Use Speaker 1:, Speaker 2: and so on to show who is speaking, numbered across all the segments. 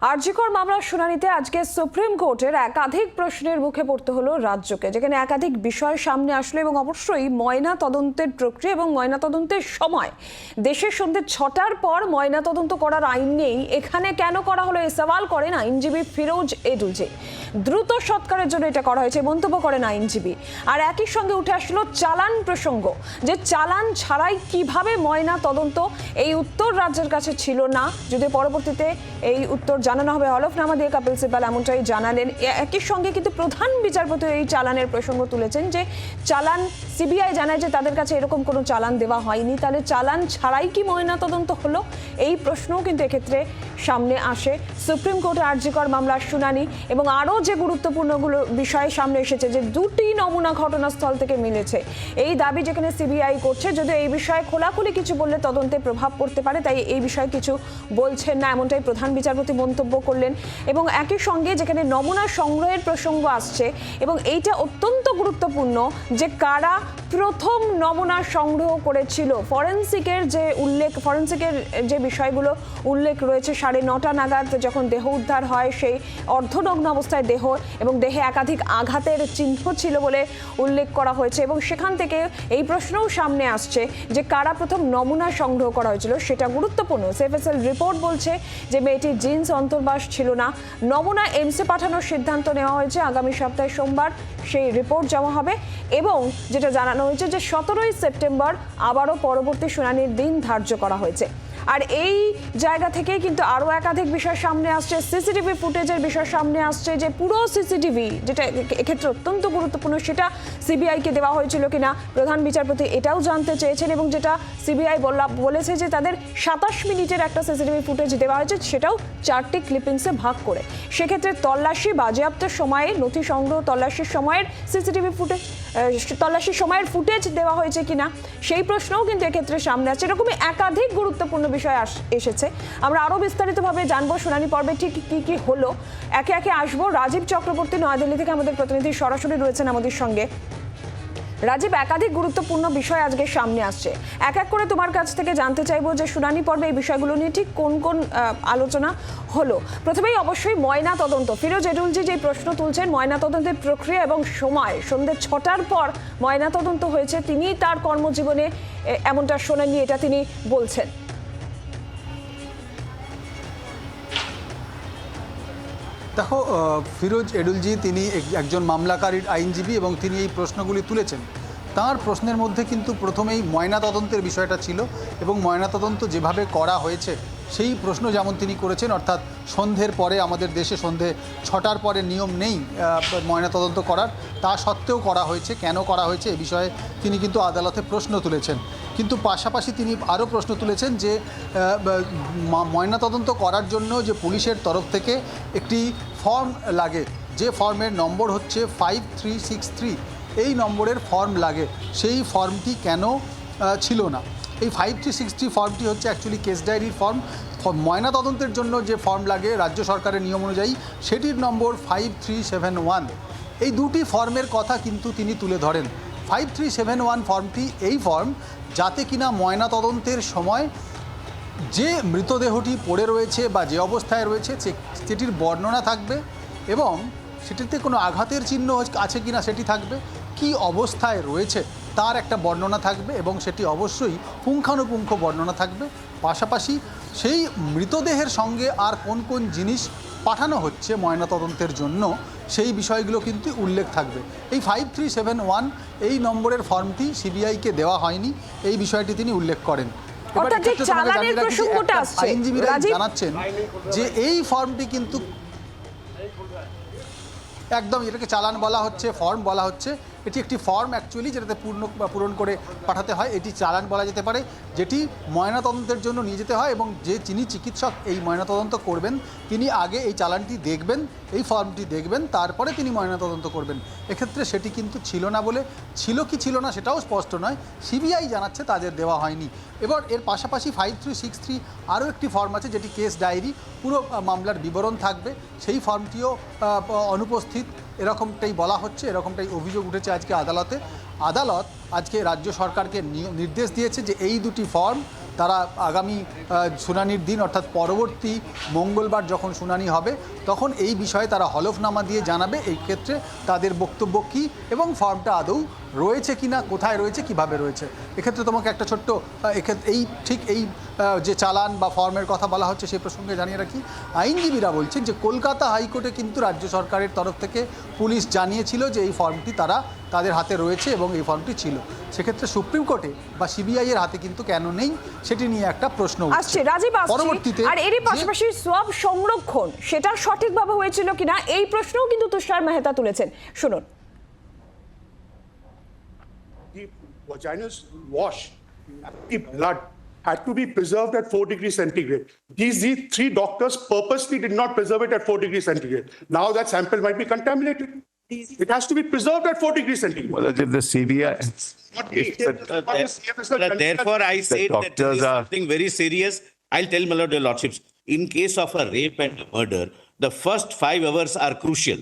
Speaker 1: আরজিকর মামলার শুনানিতে আজকে সুপ্রিম কোর্টের একাধিক প্রশ্নের মুখে পড়তে হলো রাজ্যকে, যেখানে একাধিক বিষয় সামনে আসলো এবং অবশ্যই ময়না তদন্তের প্রক্রিয়া এবং ময়না তদন্তের সময়। দেশের সন্ধ্যে ছটার পর ময়না তদন্ত করার আইন নেই। এখানে কেন করা হলো এ সওয়াল করেন আইনজীবী ফিরোজ এডুজে দ্রুত সৎকারের জন্য এটা করা হয়েছে, মন্তব্য করেন আইনজীবী। আর একই সঙ্গে উঠে আসলো চালান প্রসঙ্গ, যে চালান ছাড়াই কীভাবে ময়না তদন্ত, এই উত্তর রাজ্যের কাছে ছিল না। যদি পরবর্তীতে এই উত্তর জানানো হবে হলফনামা দিয়ে কপিল সিবাল এমনটাই জানালেন। একই সঙ্গে কিন্তু প্রধান বিচারপতি এই চালানের প্রসঙ্গ তুলেছেন যে, চালান সিবিআই জানায় যে তাদের কাছে এরকম কোনো চালান দেওয়া হয়নি। তাহলে চালান ছাড়াই কি ময়না তদন্ত হলো? এই প্রশ্নও কিন্তু এক্ষেত্রে সামনে আসে। সুপ্রিম কোর্টে আর্যিকর মামলার শুনানি এবং আরও যে গুরুত্বপূর্ণগুলো বিষয় সামনে এসেছে যে, দুটি নমুনা ঘটনাস্থল থেকে মিলেছে। এই দাবি যেখানে সিবিআই করছে, যদিও এই বিষয়ে খোলাখুলি কিছু বললে তদন্তে প্রভাব পড়তে পারে, তাই এই বিষয়ে কিছু বলছেন না, এমনটাই প্রধান বিচারপতি মন্তব্য করলেন এবং একই সঙ্গে যেখানে নমুনা সংগ্রহের প্রসঙ্গ আসছে এবং এইটা অত্যন্ত গুরুত্বপূর্ণ যে কারা প্রথম নমুনা সংগ্রহ করেছিল। ফরেন্সিকের যে উল্লেখ, ফরেন্সিকের যে বিষয়গুলো উল্লেখ রয়েছে, সাড়ে নটা নাগাদ যখন দেহ উদ্ধার হয়, সেই অর্ধনগ্ন অবস্থায় দেহ এবং দেহে একাধিক আঘাতের চিহ্ন ছিল বলে উল্লেখ করা হয়েছে এবং সেখান থেকে এই প্রশ্নও সামনে আসছে যে কারা প্রথম নমুনা সংগ্রহ করা হয়েছিল, সেটা গুরুত্বপূর্ণ। সেফএসএল রিপোর্ট বলছে যে মেয়েটির জিন্স অন্তর্বাস ছিল না। নমুনা এমসে পাঠানোর সিদ্ধান্ত নেওয়া হয়েছে। আগামী সপ্তাহে সোমবার সেই রিপোর্ট জমা হবে এবং যেটা জানানো হয়েছে যে, সতেরোই সেপ্টেম্বর আবারও পরবর্তী শুনানির দিন ধার্য করা হয়েছে। আর এই জায়গা থেকে কিন্তু আরও একাধিক বিষয় সামনে আসছে। সিসিটিভি ফুটেজের বিষয় সামনে আসছে যে পুরো সিসিটিভি, যেটা এক্ষেত্রে অত্যন্ত গুরুত্বপূর্ণ, সেটা সিবিআইকে দেওয়া হয়েছিল কিনা, প্রধান বিচারপতি এটাও জানতে চেয়েছেন এবং যেটা সিবিআই বলেছে যে তাদের সাতাশ মিনিটের একটা সিসিটিভি ফুটেজ দেওয়া হয়েছে, সেটাও চারটি ক্লিপিংসে ভাগ করে। সেক্ষেত্রে তল্লাশি বাজেয়াপ্তের সময়ে, নথি সংগ্রহ তল্লাশির সময়ের সিসিটিভি ফুটেজ তল্লাশির সময়ের ফুটেজ দেওয়া হয়েছে কিনা, সেই প্রশ্নও কিন্তু এক্ষেত্রে সামনে আছে এরকমই একাধিক গুরুত্বপূর্ণ বিষয় এসেছে। আমরা আরও বিস্তারিতভাবে জানব শুনানি পর্বে ঠিক কী কী হলো। একে একে আসব রাজীব চক্রবর্তী নয়াদিল্লি থেকে আমাদের প্রতিনিধি সরাসরি রয়েছেন আমাদের সঙ্গে। রাজীব, একাধিক গুরুত্বপূর্ণ বিষয় আজকে সামনে আসছে। এক এক করে তোমার কাছ থেকে জানতে চাইব যে শুনানি পর্বে এই বিষয়গুলো নিয়ে ঠিক কোন কোন আলোচনা হলো। প্রথমেই অবশ্যই ময়না তদন্ত। ফিরোজ এডুলজি যে প্রশ্ন তুলছেন, ময়না তদন্তের প্রক্রিয়া এবং সময়। সন্ধ্যে ছটার পর ময়না তদন্ত হয়েছে। তিনি তার কর্মজীবনে এমনটা শোনেননি, এটা তিনি বলছেন।
Speaker 2: দেখো ফিরোজ এডুলজি তিনি এক- একজন মামলাকারীর আইনজীবী এবং তিনি এই প্রশ্নগুলি তুলেছেন। তার প্রশ্নের মধ্যে কিন্তু প্রথমেই ময়নাতদন্তের বিষয়টা ছিল এবং ময়নাতদন্ত যেভাবে করা হয়েছে, সেই প্রশ্ন যেমন তিনি করেছেন, অর্থাৎ সন্ধ্যের পরে আমাদের দেশে সন্ধে ছটার পরে নিয়ম নেই ময়নাতদন্ত করার। তা সত্ত্বেও করা হয়েছে, কেন করা হয়েছে এ বিষয়ে তিনি কিন্তু আদালতে প্রশ্ন তুলেছেন। কিন্তু পাশাপাশি তিনি আরও প্রশ্ন তুলেছেন যে ময়নাতদন্ত করার জন্য যে পুলিশের তরফ থেকে একটি ফর্ম লাগে, যে ফর্মের নম্বর হচ্ছে ফাইভ থ্রি সিক্স থ্রি, এই নম্বরের ফর্ম লাগে, সেই ফর্মটি কেন ছিল না? এই ফাইভ থ্রি সিক্সটি ফর্মটি হচ্ছে অ্যাকচুয়ালি কেস ডায়েরির ফর্ম। ফ- ময়নাতদন্তের জন্য যে ফর্ম লাগে রাজ্য সরকারের নিয়ম অনুযায়ী, সেটির number five three seven one. এই দুটি ফর্মের কথা কিন্তু তিনি তুলে ধরেন। ফাইভ থ্রি সেভেন ওয়ান ফর্মটি, এই ফর্ম যাতে কিনা ময়নাতদন্তের সময় যে মৃতদেহটি পড়ে রয়েছে বা যে অবস্থায় রয়েছে সেটির বর্ণনা থাকবে এবং সেটিতে কোনো আঘাতের চিহ্ন আছে কিনা সেটি থাকবে, কি অবস্থায় রয়েছে তার একটা বর্ণনা থাকবে এবং সেটি অবশ্যই পুঙ্খানুপুঙ্খ বর্ণনা থাকবে। পাশাপাশি সেই মৃতদেহের সঙ্গে আর কোন কোন জিনিস পাঠানো হচ্ছে ময়নাতদন্তের জন্য সেই বিষয়গুলো কিন্তু উল্লেখ থাকবে। এই ফাইভ থ্রি সেভেন ওয়ান এই নম্বরের ফর্মটি সিবিআইকে দেওয়া হয়নি এই বিষয়টি তিনি উল্লেখ করেন। আইনজীবীরা জানাচ্ছেন যে এই ফর্মটি কিন্তু একদম এটাকে চালান বলা হচ্ছে ফর্ম বলা হচ্ছে এটি একটি ফর্ম অ্যাকচুয়ালি যেটাতে পূর্ণ পূরণ করে পাঠাতে হয়। এটি চালান বলা যেতে পারে, যেটি ময়নাতদন্তের জন্য নিয়ে যেতে হয় এবং যে যিনি চিকিৎসক এই ময়নাতদন্ত করবেন, তিনি আগে এই চালানটি দেখবেন, এই ফর্মটি দেখবেন, তারপরে তিনি ময়নাতদন্ত করবেন। এক্ষেত্রে সেটি কিন্তু ছিল না বলে, ছিল কি ছিল না সেটাও স্পষ্ট নয়। সিবিআই জানাচ্ছে তাদের দেওয়া হয়নি। এবার এর পাশাপাশি ফাইভ থ্রি সিক্স থ্রি আরও একটি ফর্ম আছে যেটি কেস ডায়েরি পুরো মামলার বিবরণ থাকবে। সেই ফর্মটিও অনুপস্থিত। এরকমটাই বলা হচ্ছে, এরকমটাই অভিযোগ উঠেছে আজকে আদালতে। আদালত আজকে রাজ্য সরকারকে নির্দেশ দিয়েছে যে এই দুটি ফর্ম তারা আগামী শুনানির দিন অর্থাৎ পরবর্তী মঙ্গলবার যখন শুনানি হবে, তখন এই বিষয়ে তারা হলফনামা দিয়ে জানাবে এই ক্ষেত্রে তাদের বক্তব্য কী এবং ফর্মটা আদৌ রয়েছে কিনা কোথায় রয়েছে, কীভাবে রয়েছে। এক্ষেত্রে তোমাকে একটা ছোট্ট এক্ষেত্রে এই ঠিক এই যে চালান বা ফর্মের কথা বলা হচ্ছে সেই প্রসঙ্গে জানিয়ে রাখি। আইনজীবীরা বলছেন যে কলকাতা হাইকোর্টে কিন্তু রাজ্য সরকারের তরফ থেকে পুলিশ জানিয়েছিল যে এই ফর্মটি তারা তাদের হাতে রয়েছে এবং এই ফর্মটি ছিল সেক্ষেত্রে সুপ্রিম কোর্টে বা সিবিআই এর হাতে কিন্তু কেন নেই সেটি নিয়ে একটা প্রশ্ন
Speaker 1: আসছে রাজীব
Speaker 2: পরবর্তীতে
Speaker 1: আর এরই পাশাপাশি সোয়াব সংরক্ষণ সেটা সঠিকভাবে হয়েছিল কিনা এই প্রশ্নও কিন্তু তুষার মেহতা তুলেছেন শুনুন
Speaker 3: vaginal wash, the blood had to be preserved at 4 degrees centigrade. These, these three doctors purposely did not preserve it at 4 degrees centigrade. Now that sample might be contaminated. It has to be preserved at 4 degrees centigrade.
Speaker 4: Well, if the CBI,
Speaker 3: Not
Speaker 4: if
Speaker 3: the-
Speaker 4: the-
Speaker 3: the CFS, the
Speaker 5: But Therefore, I say that
Speaker 4: doctors
Speaker 5: is
Speaker 4: are-
Speaker 5: something very serious. I'll tell my lord, your lordships, in case of a rape and a murder, the first five hours are crucial.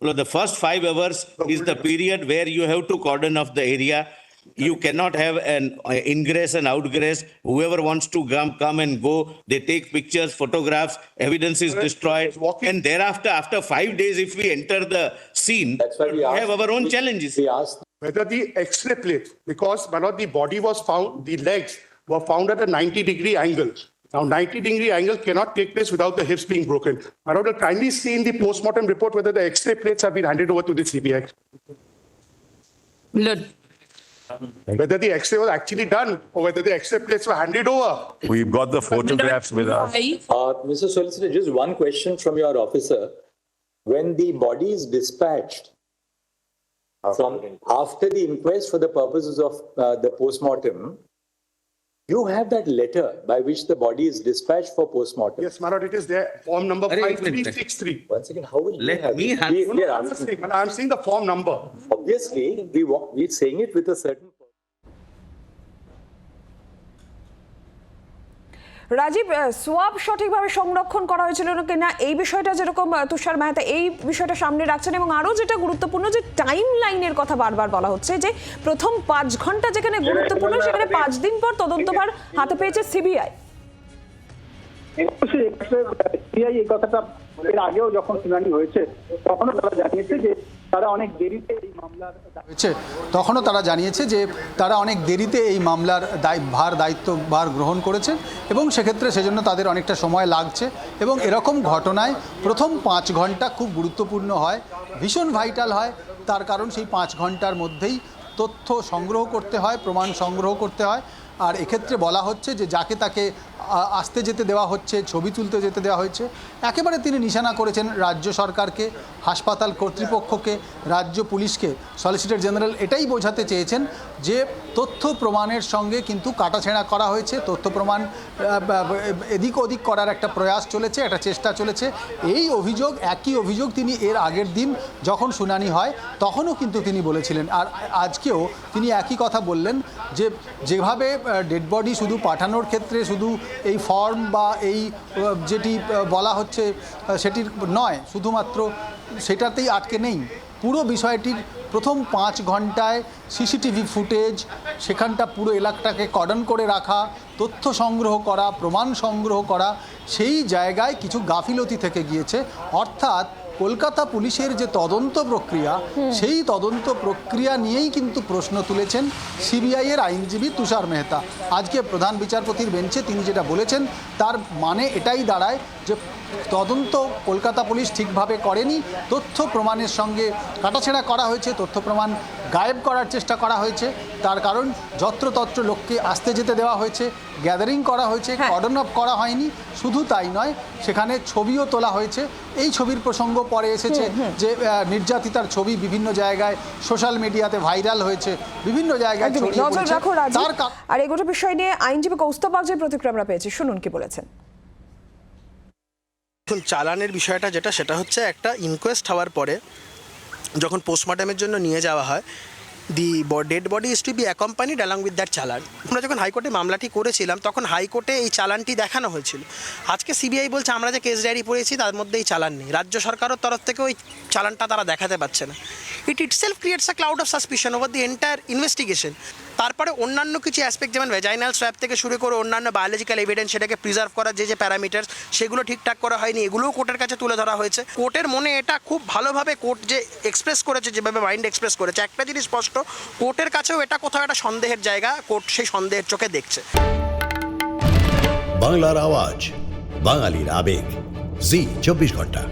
Speaker 5: Well, the first five hours is the period where you have to cordon off the area. You cannot have an uh, ingress and outgress. Whoever wants to come, come and go, they take pictures, photographs, evidence is destroyed. And thereafter, after five days, if we enter the scene,
Speaker 6: That's why we
Speaker 5: we
Speaker 6: asked.
Speaker 5: have our own challenges.
Speaker 6: We asked
Speaker 3: Whether the X-ray plate, because when the body was found, the legs were found at a 90 degree angle. Now 90 degree angle cannot take place without the hips being broken. I want to kindly see in the postmortem report whether the X-ray plates have been handed over to the CBI.
Speaker 7: Lord,
Speaker 3: Whether the X-ray was actually done or whether the X-ray plates were handed over.
Speaker 4: we've got the photographs with us.
Speaker 7: I-
Speaker 6: Uh, Mr. Solicitor, just one question from your officer. When the body is dispatched from after the inquest for the purposes of uh, the postmortem, you have that letter by which the body is dispatched for postmortem.
Speaker 3: Yes, Marot, it is there, form number
Speaker 5: Array, wait a minute.
Speaker 3: 5363.
Speaker 6: Once again, how will you
Speaker 5: Let
Speaker 6: have
Speaker 5: me
Speaker 6: it?
Speaker 5: hand-
Speaker 6: We-
Speaker 3: No,
Speaker 6: we
Speaker 3: no,
Speaker 6: are
Speaker 3: I'm not
Speaker 6: asking-
Speaker 3: saying, I'm seeing the form number.
Speaker 6: Obviously, we walk, we're saying it with a certain.
Speaker 1: Rajib সোয়াব সঠিকভাবে সংরক্ষণ করা হয়েছিল কিনা এই বিষয়টা যেরকম তুষার মেহতা এই বিষয়টা সামনে রাখছেন এবং আরও যেটা গুরুত্বপূর্ণ যে টাইম লাইনের কথা বারবার বলা হচ্ছে যে প্রথম পাঁচ ঘণ্টা যেখানে গুরুত্বপূর্ণ সেখানে পাঁচ দিন পর তদন্তভার হাতে পেয়েছে সিবিআই
Speaker 8: সিআই এই কথাটা এর আগেও যখন শুনানি হয়েছে তখনও তারা জানিয়েছে যে তারা অনেক দেরিতে এই মামলার
Speaker 2: তখনও তারা জানিয়েছে যে তারা অনেক দেরিতে এই মামলার দায় ভার, দায়িত্ব, ভার গ্রহণ করেছে এবং সেক্ষেত্রে সেজন্য তাদের অনেকটা সময় লাগছে এবং এরকম ঘটনায় প্রথম পাঁচ ঘণ্টা খুব গুরুত্বপূর্ণ হয়, ভীষণ ভাইটাল হয়। তার কারণ সেই পাঁচ ঘণ্টার মধ্যেই তথ্য সংগ্রহ করতে হয়, প্রমাণ সংগ্রহ করতে হয়। আর এক্ষেত্রে বলা হচ্ছে যে যাকে তাকে আসতে যেতে দেওয়া হচ্ছে, ছবি তুলতে যেতে দেওয়া হয়েছে। একেবারে তিনি নিশানা করেছেন রাজ্য সরকারকে, হাসপাতাল কর্তৃপক্ষকে, রাজ্য পুলিশকে। সলিসিটর জেনারেল এটাই বোঝাতে চেয়েছেন যে, তথ্য প্রমাণের সঙ্গে কিন্তু কাটাছেঁড়া করা হয়েছে। তথ্য প্রমাণ এদিক ওদিক করার একটা প্রয়াস চলেছে, একটা চেষ্টা চলেছে। এই অভিযোগ, একই অভিযোগ তিনি এর আগের দিন যখন শুনানি হয়, তখনও কিন্তু তিনি বলেছিলেন। আর আজকেও তিনি একই কথা বললেন যে, যেভাবে ডেড বডি শুধু পাঠানোর ক্ষেত্রে, শুধু এই ফর্ম বা এই যেটি বলা হচ্ছে সেটির নয়, শুধুমাত্র সেটাতেই আটকে নেই। পুরো বিষয়টির প্রথম পাঁচ ঘন্টায় সিসিটিভি ফুটেজ সেখানটা পুরো এলাকাটাকে কর্ডন করে রাখা, তথ্য সংগ্রহ করা, প্রমাণ সংগ্রহ করা, সেই জায়গায় কিছু গাফিলতি থেকে গিয়েছে। অর্থাৎ কলকাতা পুলিশের যে তদন্ত প্রক্রিয়া সেই তদন্ত প্রক্রিয়া নিয়েই কিন্তু প্রশ্ন তুলেছেন সিবিআই এর আইনজীবী তুষার মেহতা। আজকে প্রধান বিচারপতির বেঞ্চে তিনি যেটা বলেছেন তার মানে এটাই দাঁড়ায় যে তদন্ত কলকাতা পুলিশ ঠিকভাবে করেনি। তথ্য প্রমাণের সঙ্গে কাটাছেঁড়া করা হয়েছে। তথ্য প্রমাণ গায়েব করার চেষ্টা করা হয়েছে। তার কারণ যত্রতত্র লোককে আসতে যেতে দেওয়া হয়েছে। গ্যাদারিং করা হয়েছে
Speaker 1: হ্যাঁ।
Speaker 2: কর্ডন অফ করা হয়নি। শুধু তাই নয় সেখানে ছবিও তোলা হয়েছে। এই ছবির প্রসঙ্গ পরে এসেছে যে নির্যাতিতার ছবি বিভিন্ন জায়গায় সোশ্যাল মিডিয়াতে ভাইরাল হয়েছে। বিভিন্ন জায়গায়
Speaker 1: আর এই গোটা বিষয় নিয়ে আইনজীবী কৌস্তব বাগজের প্রতিক্রিয়া আমরা পেয়েছি। শুনুন কি বলেছেন।
Speaker 9: এখন চালানের বিষয়টা যেটা, সেটা হচ্ছে একটা ইনকোয়েস্ট হওয়ার পরে যখন পোস্টমর্টমের জন্য নিয়ে যাওয়া হয় the dead body is to be accompanied along with that challan. আমরা যখন হাইকোর্টে মামলাটি করেছিলাম, তখন হাইকোর্টে এই চালানটি দেখানো হয়েছিল। আজকে সিবিআই বলছে, আমরা যে কেস ডায়েরি পড়েছি, তার মধ্যে এই চালান নেই। রাজ্য সরকারের তরফ থেকে ওই চালানটা তারা দেখাতে পারছে না। It itself creates a cloud of suspicion over the entire investigation তারপরে অন্যান্য কিছু অ্যাসপেক্ট যেমন ভেজাইনাল স্ট্র্যাপ থেকে শুরু করে অন্যান্য বায়োলজিক্যাল এভিডেন্স সেটাকে প্রিজার্ভ করার যে যে প্যারামিটার সেগুলো ঠিকঠাক করা হয়নি, এগুলোও কোর্টের কাছে তুলে ধরা হয়েছে। কোর্টের মনে এটা খুব ভালোভাবে কোর্ট যে এক্সপ্রেস করেছে, যেভাবে মাইন্ড এক্সপ্রেস করেছে, একটা জিনিস স্পষ্ট কোর্টের কাছেও এটা কোথাও একটা সন্দেহের জায়গা কোর্ট সেই সন্দেহের চোখে দেখছে।
Speaker 7: বাংলার আওয়াজ, বাঙালির আবেগ, জি, চব্বিশ ঘণ্টা।